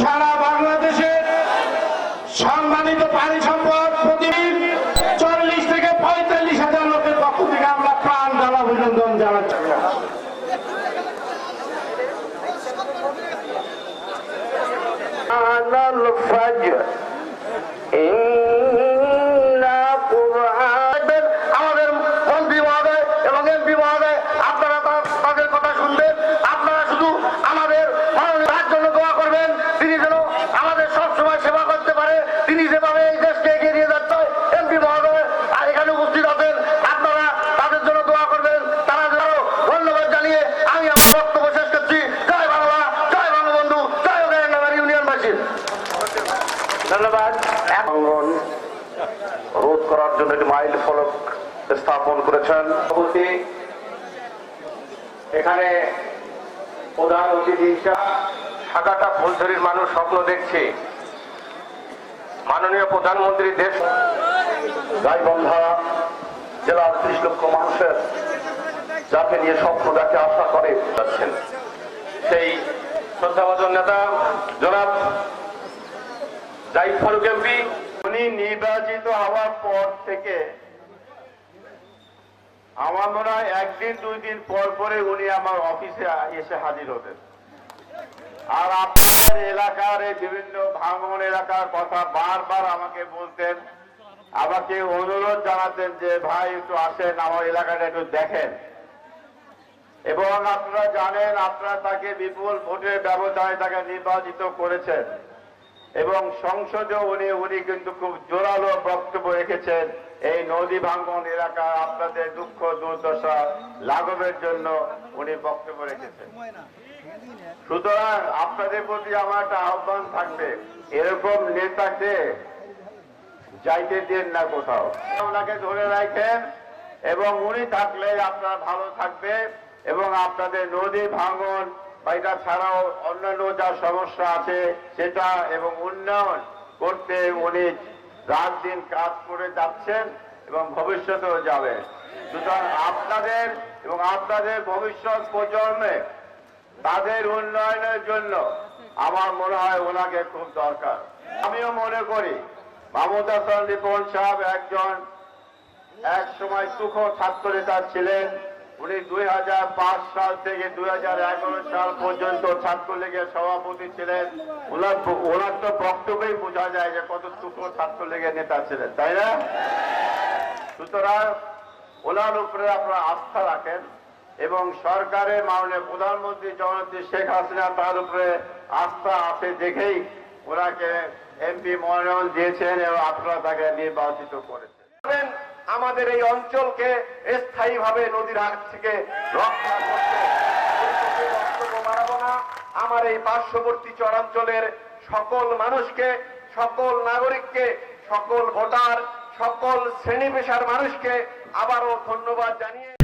সারা বাংলাদেশের সম্মানিত পানি সম্পদ প্রতিদিন চল্লিশ থেকে পঁয়তাল্লিশ হাজার লোকের পক্ষ থেকে আমরা প্রাণ দ্বারা অভিনন্দন জানাচ্ছি। আনাল ফাজর। ধন্যবাদ। রোধ করার জন্য একটি মাইল ফলক স্থাপন করেছেন। এখানে প্রধান অতিথি সাদাটা ফুলঝুরির মানুষ স্বপ্ন দেখছে। মাননীয় প্রধানমন্ত্রী দেশ গাইবন্ধা জেলার ত্রিশ লক্ষ মানুষের যাকে নিয়ে স্বপ্ন দেখে আশা করে যাচ্ছেন। সেই শ্রদ্ধাভাজন নেতা জনাব উনি নির্বাচিত হওয়ার পর থেকে আমার মনে একদিন, দুই দিন পর পরে উনি আমার অফিসে এসে হাজির হতেন আর আপনার এলাকার বিভিন্ন ভাঙন এলাকার কথা বারবার আমাকে বলতেন। আমাকে অনুরোধ জানাতেন যে, ভাই, একটু আসেন, আমার এলাকাটা একটু দেখেন। এবং আপনারা জানেন, আপনারা তাকে বিপুল ভোটের ব্যবধানে তাকে নির্বাচিত করেছেন। এবং সংসদে উনি উনি কিন্তু খুব জোরালো বক্তব্য রেখেছেন। এই নদী ভাঙ্গন এলাকা আপনাদের দুঃখ, দুর্দশা লাঘবের জন্য উনি বক্তব্য রেখেছেন। সুতরাং আপনাদের প্রতি আমার একটা আহ্বান থাকবে, এরকম নেতাকে যাইতে দেন না কোথাও। ওনাকে ধরে রাখেন এবং উনি থাকলে আপনারা ভালো থাকবে এবং আপনাদের নদী ভাঙন বা এটা ছাড়াও অন্যান্য যা সমস্যা আছে সেটা এবং উন্নয়ন করতে উনি রাত দিন কাজ করে যাচ্ছেন এবং ভবিষ্যতেও যাবেন। সুতরাং আপনাদের এবং আপনাদের ভবিষ্যৎ প্রজন্মে তাদের উন্নয়নের জন্য আমার মনে হয় ওনাকে খুব দরকার। আমিও মনে করি মাহমুদ হাসান রিপন সাহেব একজন এক সময় সুখ ছাত্র নেতা ছিলেন। উনি দুই সাল থেকে দুই সাল পর্যন্ত ছাত্রলীগের সভাপতি ছিলেন। ওনার ওনার তো বক্তব্যই বোঝা যায় যে কত সুখ ছাত্রলীগের নেতা ছিলেন, তাই না? সুতরাং ওনার উপরে আপনারা আস্থা রাখেন এবং সরকারের মাননীয় প্রধানমন্ত্রী জননেত্রী শেখ হাসিনা তার উপরে আস্থা আছে দেখেই ওনাকে এমপি মনোনয়ন দিয়েছেন এবং আপনারা তাকে নির্বাচিত করেছেন। আমাদের এই অঞ্চলকে স্থায়ীভাবে নদীর হাত থেকে রক্ষা করতে আমার এই পার্শ্ববর্তী চরাঞ্চলের সকল মানুষকে, সকল নাগরিককে, সকল ভোটার, সকল শ্রেণি পেশার মানুষকে আবারও ধন্যবাদ জানিয়ে